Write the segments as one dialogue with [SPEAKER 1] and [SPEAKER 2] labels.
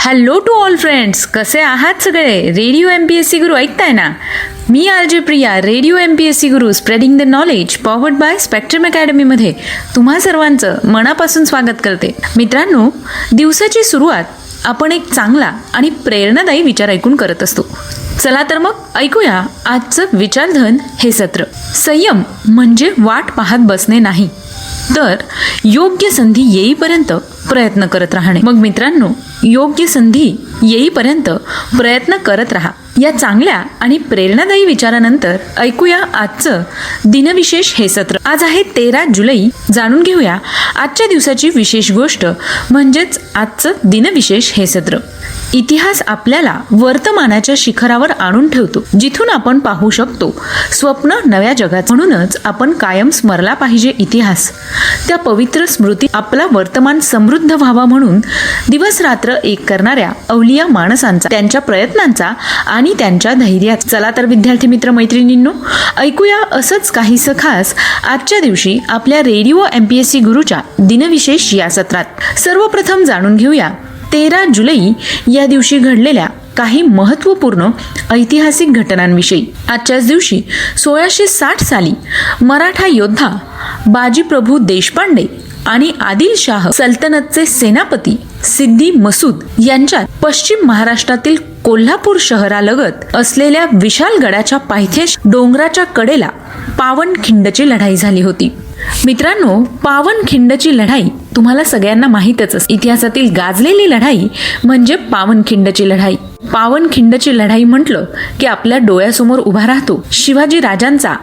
[SPEAKER 1] Hello to all friends कसे आहात सगळे? Radio M P S C Guru ऐकताय ना? मी RJ Priya radio M P S C Guru spreading the knowledge powered by Spectrum अकॅडमीमध्ये तुम्हा सर्वांचं मनापासून स्वागत करते. मित्रांनो दिवसाची सुरुवात आपण एक चांगला आणि प्रेरणादायी विचार ऐकून करत असतो. चला तर मग ऐकूया आजचं विचारधन हे सत्र. संयम म्हणजे वाट पाहत बसणे नाही. तर योग्य संधी येईपर्यंत प्रयत्न करत राहणे. मग मित्रांनो योग्य संधी येईपर्यंत प्रयत्न करत राहा. या चांगल्या आणि प्रेरणादायी विचारानंतर ऐकूया आजचं दिनविशेष हे सत्र. आज आहे तेरा जुलै. जाणून घेऊया आजच्या दिवसाची विशेष गोष्ट म्हणजेच आजचं दिनविशेष हे सत्र. इतिहास आपल्याला वर्तमानाच्या शिखरावर आणून ठेवतो जिथून आपण पाहू शकतो स्वप्न नव्या जगात. म्हणूनच आपण कायम स्मरला पाहिजे इतिहास. त्या पवित्र स्मृती आपला वर्तमान समृद्ध व्हावा म्हणून दिवस रात्र एक करणाऱ्या अवलिया माणसांचा त्यांच्या प्रयत्नांचा आणि त्यांच्या धैर्यात चला तर विद्यार्थी मित्र मैत्रिणींनो ऐकूया असंच काहीसं खास आजच्या दिवशी आपल्या radio M P S C गुरुच्या दिनविशेष या सत्रात. सर्वप्रथम जाणून घेऊया तेरा जुलै या दिवशी घडलेल्या काही महत्त्वपूर्ण ऐतिहासिक घटनांविषयी. आजच्याच दिवशी सोळाशे साठ साली मराठा योद्धा बाजीप्रभू देशपांडे आणि आदिलशाह सल्तनतचे सेनापती सिद्धी मसूद यांच्यात पश्चिम महाराष्ट्रातील कोल्हापूर शहरालगत असलेल्या विशालगडाच्या पायथ्याश डोंगराच्या कडेला पावनखिंडची लढाई झाली होती. मित्रांनो पावनखिंडची लढाई तुम्हाला सगळ्यांना माहीतच असते इतिहासातील गाजलेली लढाई म्हणजे पावनखिंडची लढाई. पावनखिंडची लढाई म्हटलं की आपल्या डोळ्यासमोर उभा राहतो शिवाजी राजांचा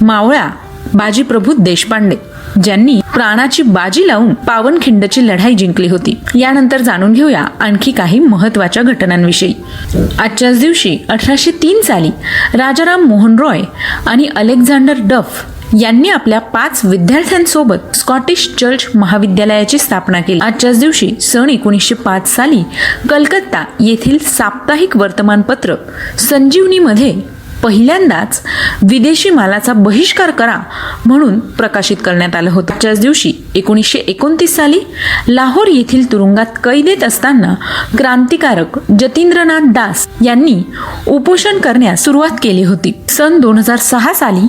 [SPEAKER 1] मावळा बाजीप्रभू देशपांडे ज्यांनी प्राणाची बाजी लावून पावनखिंडची लढाई जिंकली होती. यानंतर जाणून घेऊया आणखी काही महत्त्वाच्या घटनांविषयी. आजच्याच दिवशी अठराशे तीन साली राजाराम मोहन रॉय आणि अलेक्झांडर डफ यांनी आपल्या पाच विद्यार्थ्यांसोबत स्कॉटिश चर्च महाविद्यालयाची स्थापना केली. आजच्याच दिवशी सन एकोणीसशे पाच साली कलकत्ता येथील साप्ताहिक वर्तमानपत्र संजीवनीमध्ये पहिल्यांदाच विदेशी मालाचा बहिष्कार करा म्हणून प्रकाशित करण्यात आलं होतं. आजच्याच दिवशी एकोणीसशे एकोणतीस साली लाहोर येथील तुरुंगात कैदेत असताना क्रांतिकारक जतींद्रनाथ दास यांनी उपोषण करण्यास सुरुवात केली होती. सन दोन हजार सहा साली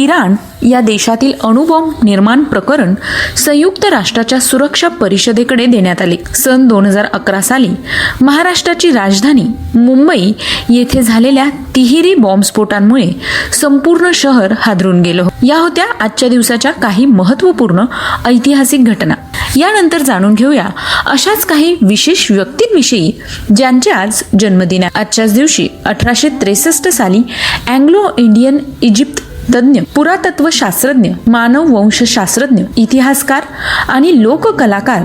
[SPEAKER 1] इराण या देशातील अणुबॉम्ब निर्माण प्रकरण संयुक्त राष्ट्राच्या सुरक्षा परिषदेकडे देण्यात आले. सन दोन हजार अकरा साली महाराष्ट्राची राजधानी मुंबई येथे झालेल्या तिहेरी बॉम्बस्फोटांमुळे संपूर्ण शहर हादरून गेलं. या होत्या आजच्या दिवसाच्या काही महत्त्वपूर्ण ऐतिहासिक ऐतिहासिक घटना. यानंतर जाणून घेऊया अशाच काही विशेष व्यक्तींविषयी ज्यांचे आज जन्मदिन आहे. आजच्याच दिवशी अठराशे त्रेसष्ट साली अँग्लो इंडियन इजिप्त तज्ज्ञ पुरातत्व शास्त्रज्ञ मानव वंशशास्त्रज्ञ इतिहासकार आणि लोककलाकार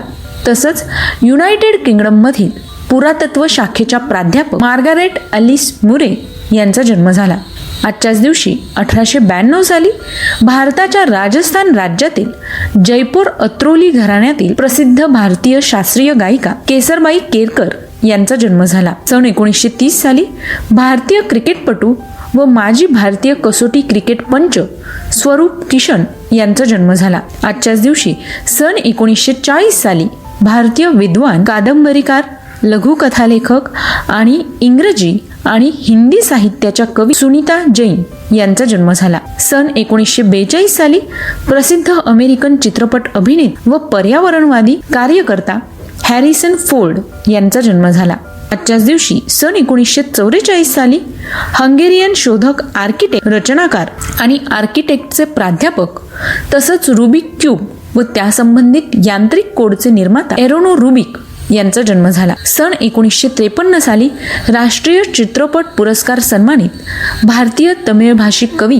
[SPEAKER 1] तसंच युनायटेड किंगडममधील पुरातत्व शाखेच्या प्राध्यापक मार्गारेट अलिस मुरे यांचा जन्म झाला. आजच्याच दिवशी अठराशे ब्याण्णव साली भारताच्या राजस्थान राज्यातील जयपूर अत्रोली घराण्यातील प्रसिद्ध भारतीय शास्त्रीय गायिका केसरबाई केरकर यांचा जन्म झाला. सन एकोणीसशे तीस साली भारतीय क्रिकेटपटू व माजी भारतीय कसोटी क्रिकेट पंच स्वरूप किशन यांचा जन्म झाला. आजच्याच दिवशी सन एकोणीसशे चाळीस साली भारतीय विद्वान कादंबरीकार लघुकथालेखक आणि इंग्रजी आणि हिंदी साहित्याच्या कवी सुनीता जैन यांचा जन्म झाला. सन एकोणीसशे बेचाळीस साली प्रसिद्ध अमेरिकन चित्रपट अभिनेत व पर्यावरणवादी कार्यकर्ता हॅरिसन फोर्ड यांचा जन्म झाला. आजच्याच दिवशी सन एकोणीसशे चौवेचाळीस साली हंगेरियन शोधक आर्किटेक्ट रचनाकार आणि आर्किटेक्टचे प्राध्यापक तसंच रुबिक क्यूब व त्यासंबंधित यांत्रिक कोडचे निर्माता एरोनो रुबिक यांचा जन्म झाला. सन एकोणीसशे त्रेपन्न साली राष्ट्रीय चित्रपट पुरस्कार सन्मानित भारतीय तमिळ भाषिक कवी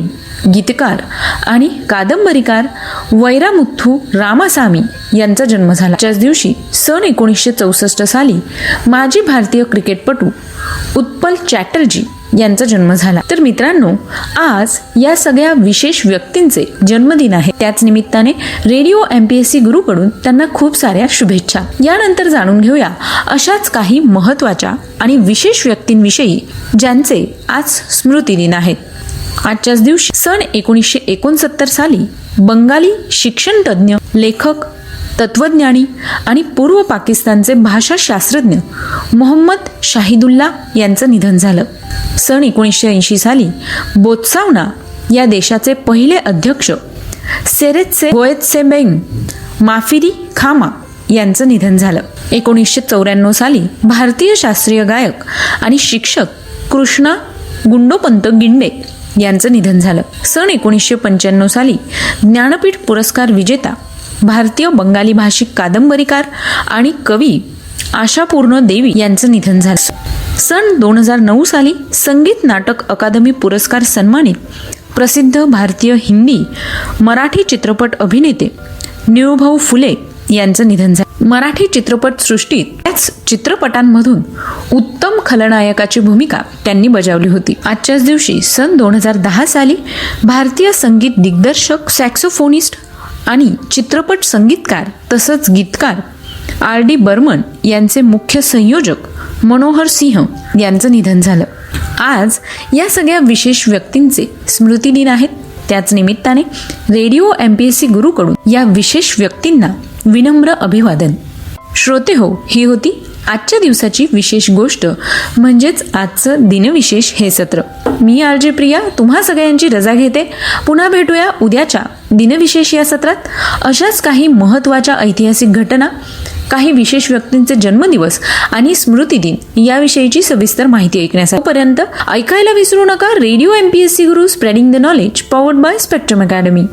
[SPEAKER 1] गीतकार आणि कादंबरीकार वैरामुथू रामासामी यांचा जन्म झाला. त्याच दिवशी सन एकोणीसशे चौसष्ट साली माजी भारतीय क्रिकेटपटू उत्पल चॅटर्जी यांचा जन्म झाला. तर मित्रांनो आज या सगळ्या विशेष व्यक्तींचे जन्मदिन आहे. त्याच निमित्ताने radio M P S C गुरुकडून त्यांना खूप साऱ्या शुभेच्छा. यानंतर जाणून घेऊया अशाच काही महत्त्वाच्या आणि विशेष व्यक्तींविषयी ज्यांचे आज स्मृतिदिन आहेत आजच्याच दिवशी सन एकोणीसशे एकोणसत्तर साली बंगाली शिक्षण तज्ज्ञ लेखक तत्वज्ञानी आणि पूर्व पाकिस्तानचे भाषाशास्त्रज्ञ मोहम्मद शाहिदुल्ला यांचं निधन झालं. सन एकोणीसशे ऐंशी साली बोत्सावना या देशाचे पहिले अध्यक्ष सेरेतसे गोएत्सेबेंग माफिरी खामा यांचं निधन झालं. एकोणीसशे चौऱ्याण्णव साली भारतीय शास्त्रीय गायक आणि शिक्षक कृष्णा गुंडोपंत गिंडे यांचं निधन झालं. सन एकोणीसशे पंच्याण्णव साली ज्ञानपीठ पुरस्कार विजेता भारतीय बंगाली भाषिक कादंबरीकार आणि कवी आशापूर्ण देवी यांचं निधन झालं. सन दोन हजार नऊ साली संगीत नाटक अकादमी पुरस्कार सन्मानित प्रसिद्ध भारतीय हिंदी मराठी चित्रपट अभिनेते निळूभाऊ फुले यांचं निधन झालं. मराठी चित्रपट सृष्टीत त्याच चित्रपटांमधून उत्तम खलनायकाची भूमिका त्यांनी बजावली होती. आजच्याच दिवशी सन दोन हजार दहा साली भारतीय संगीत दिग्दर्शक सॅक्सोफोनिस्ट आणि चित्रपट संगीतकार तसंच गीतकार आर डी बर्मन यांचे मुख्य संयोजक मनोहर सिंह यांचं निधन झालं. आज या सगळ्या विशेष व्यक्तींचे स्मृतिदिन आहेत. त्याच निमित्ताने radio M P S C गुरुकडून या विशेष व्यक्तींना विनम्र अभिवादन. श्रोते हो ही होती आजच्या दिवसाची विशेष गोष्ट म्हणजेच आजचं दिनविशेष हे सत्र. मी आर जे प्रिया तुम्हा सगळ्यांची रजा घेते. पुन्हा भेटूया उद्याच्या दिनविशेष या सत्रात. अशाच काही महत्त्वाच्या ऐतिहासिक घटना काही विशेष व्यक्तींचे जन्मदिवस आणि स्मृतिदिन याविषयीची सविस्तर माहिती ऐकण्यासाठीपर्यंत ऐकायला विसरू नका radio M P S C Guru spreading the knowledge powered by Spectrum academy